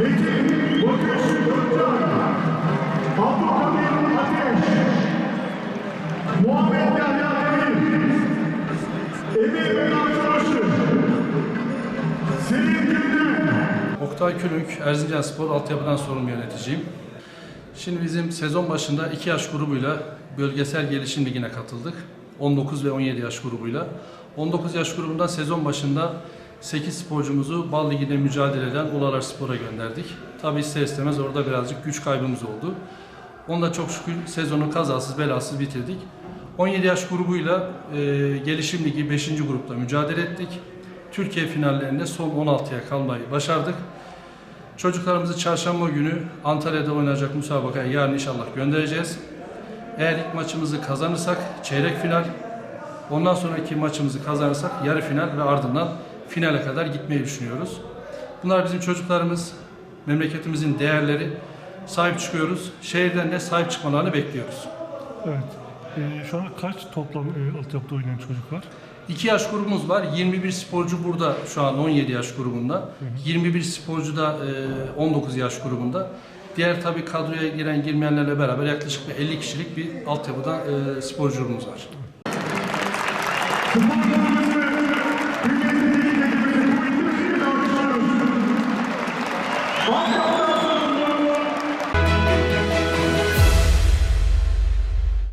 Metin Bakış Oktay Külük, Erzincan Spor Altyapıdan Sorumlu Yöneticiyim. Şimdi bizim sezon başında iki yaş grubuyla bölgesel gelişim ligine katıldık. 19 ve 17 yaş grubuyla. 19 yaş grubundan sezon başında 8 sporcumuzu Bal Ligi'de mücadele eden Ulalar Spor'a gönderdik. Tabi ister istemez orada birazcık güç kaybımız oldu. Onu da çok şükür sezonu kazasız belasız bitirdik. 17 yaş grubuyla e, gelişim ligi 5. grupta mücadele ettik. Türkiye finallerinde son 16'ya kalmayı başardık. Çocuklarımızı çarşamba günü Antalya'da oynayacak müsabakaya yarın inşallah göndereceğiz. Eğer ilk maçımızı kazanırsak çeyrek final, ondan sonraki maçımızı kazanırsak yarı final ve ardından finale kadar gitmeyi düşünüyoruz. Bunlar bizim çocuklarımız, memleketimizin değerleri. Sahip çıkıyoruz. Şehirden de sahip çıkmalarını bekliyoruz. Evet. Ee, şu an kaç toplam e, altyapıda oynayan çocuk var? 2 yaş grubumuz var. 21 sporcu burada şu an 17 yaş grubunda. 21 sporcu da e, 19 yaş grubunda. Diğer tabii kadroya giren girmeyenlerle beraber yaklaşık bir 50 kişilik bir altyapıda e, sporcumuz var.